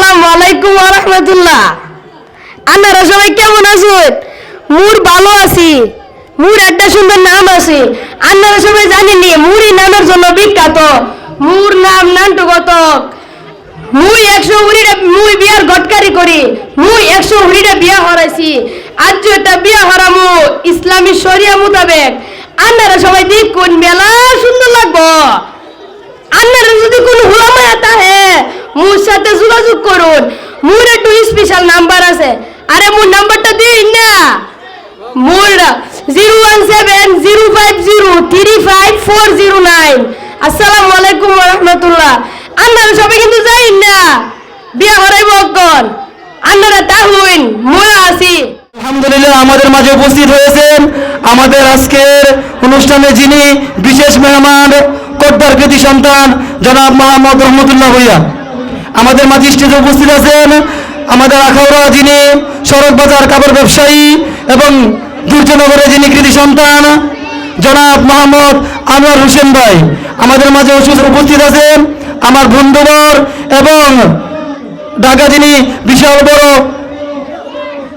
আসসালামু আলাইকুম রহমতুল্লাহ। আপনারা সবাই কেমন আছেন? মুর ভালো আছি। মুর একটা সুন্দর নাম আছে। আপনারা সবাই জানেননি মুড়ি নামের জন্য বিখ্যাত। মুর নাম নান্টু গতক মুই একশো হুড়িটা, মুই বিয়ার গটকারি করি। মুই একশো হুড়িটা বিয়া হরাইছি। আজ এটা বিয়া হরামু ইসলামী শরিয়া মোতাবেক। আপনারা সবাই দেখুন, মেলা সুন্দর লাগবো। আপনারা যদি কোনো হুলামায়া তাহে মোর সাথে যোগাযোগ করুন। মোর একটু স্পেশাল নাম্বার আছে। আরে মোর নাম্বারটা দিন না মোর zero one seven zero five zero three five four zero nine আসসালামু আলাইকুম রহমতুল্লাহ আপনারা সবাই কিন্তু যাইন না বিয়া হরাইব অজ্ঞন আপনারা তা হইন মোরা আছি আলহামদুলিল্লাহ, আমাদের মাঝে উপস্থিত হয়েছেন আমাদের আজকের অনুষ্ঠানে যিনি বিশেষ মেহমান কোটবার কৃতি সন্তান, জনাব মোহাম্মদ রহমতুল্লাহ ভইয়া। আমাদের মাঝে স্টেজে উপস্থিত আছেন আমাদের আখাউড়া যিনি সড়ক বাজার কাপড় ব্যবসায়ী এবং দুর্যনগরে যিনি কৃতি সন্তান, জনাব মোহাম্মদ আনোয়ার হোসেন ভাই। আমাদের মাঝে উপস্থিত আছেন আমার বন্ধুবর এবং ঢাকা যিনি বিশাল বড়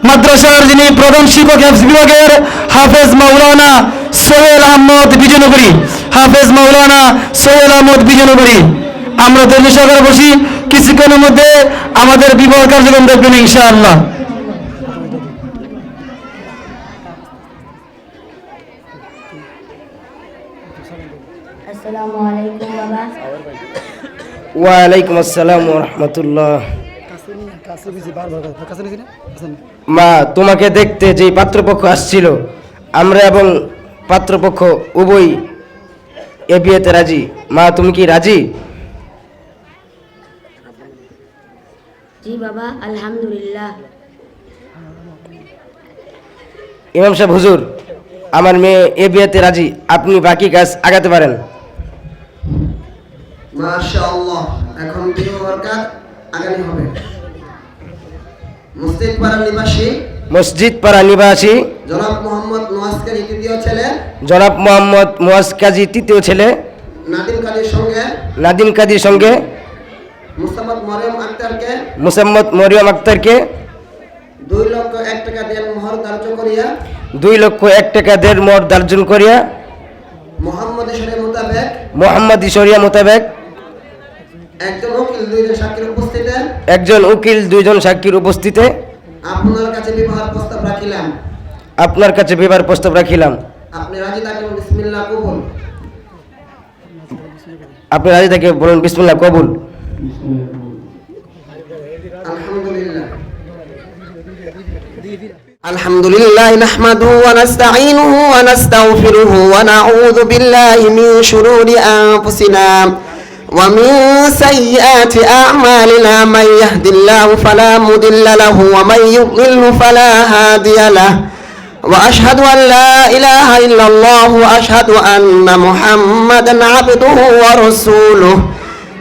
মাদ্রাসার যিনি প্রধান শিক্ষক বিভাগের হাফেজ মাওলানা সোহেল আহমদ বিজয়নগরী হাফেজ মাওলানা সোহেল আহমদ বিজয়নগরী আমরা ধর্ম সহকারে বসি কিছুক্ষণের মধ্যে আমাদের বিবাহ কার্যক্রম দেখবেন ইনশাআল্লাহ। আসসালামু আলাইকুম ওয়ালাইকুম আসসালাম রহমতুল্লাহ মা তোমাকে দেখতে যে পাত্রপক্ষ আসছিল আমরা এবং পাত্রপক্ষ উভয় এ বিয়েতে রাজি। মা তুমি কি রাজি? জি বাবা আলহামদুলিল্লাহ। ইমাম সাহেব হুজুর আমার মেয়ে এ বিয়েতে রাজি আপনি বাকি কাজ আগাতে পারেন। মাশাআল্লাহ এখন কাজ আগামী হবে। মসজিদ পাড়ার নিবাসী? মসজিদ পাড়া নিবাসী। জনাব মোহাম্মদ নোয়াজকারী তৃতীয় ছেলে। জনাব মোহাম্মদ মোয়াজ কাজী তৃতীয় ছেলে। নাদিম কাজীর সঙ্গে। নাদিম কাজীর সঙ্গে। মুসাম্মদ মরিয়ম আক্তারকে দুই লক্ষ এক টাকা দেন মোহর ধার্য করিয়া দুই লক্ষ এক টাকা দেড় মঠ দার্জন করিয়া মোহাম্মদ ঈশ্বরের মোতাবেক মোহাম্মদ ইশরিয়া মোতাবেক একজন উকিল দুইজন সাক্ষীর উপস্থিতে একজন উকিল দুইজন সাক্ষীর উপস্থিতে আপনার কাছে বিবাহের প্রস্তাব রাখিলাম। আপনার কাছে বিবাহ প্রস্তাব রাখিলাম। আপনি রাজি থাকেন বিসমিল্লাহ কবুল। আপনি রাজি থেকে বলুন বিসমুল্লাহ কবুল। আলহামদুলিল্লাহ الحمد لله نحمده ونستعينه ونستغفره ونعوذ بالله من شرور أنفسنا ومن سيئات أعمالنا من يهد الله فلا مضل له ومن يضلل فلا هادي له وأشهد أن لا إله إلا الله وأشهد أن محمدا عبده ورسوله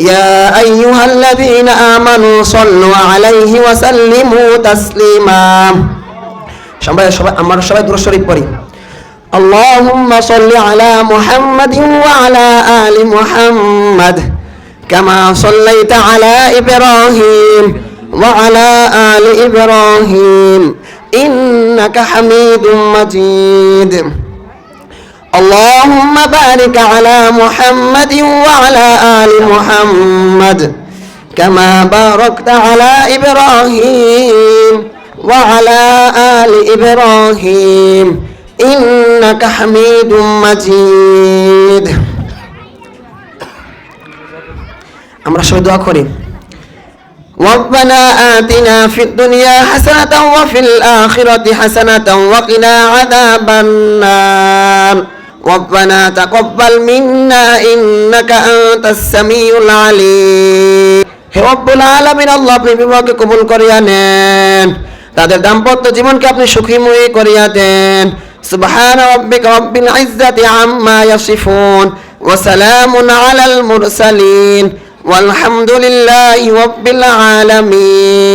يا أيها الذين آمنوا صلوا عليه وسلموا تسليما সবাই সবাই আমরা সবাই দূর শরীফ পড়ি اللهم صل على محمد وعلى آل محمد كما صليت على إبراهيم وعلى آل إبراهيم إنك حميد مجيد اللهم بارك على محمد وعلى آل محمد كما باركت على إبراهيم وعلى آل إبراهيم إنك حميد مجيد আমরা সবাই দোয়া করি ربنا آتنا في الدنيا حسنة وفي الآخرة حسنة وقنا عذاب النار ربنا تقبل منا إنك أنت السميع العليم হে রব্বুল আলামিন আল্লাহ আপনি বিবাহকে কবুল করিয়া নেন তাদের দাম্পত্য জীবনকে আপনি সুখীময়ী করিয়া দেন সুবহান রাব্বিকা রব্বিল ইজ্জাতি আম্মা ইয়াসিফুন ওয়া সালামুন আলাল মুরসালিন والحمد لله رب العالمين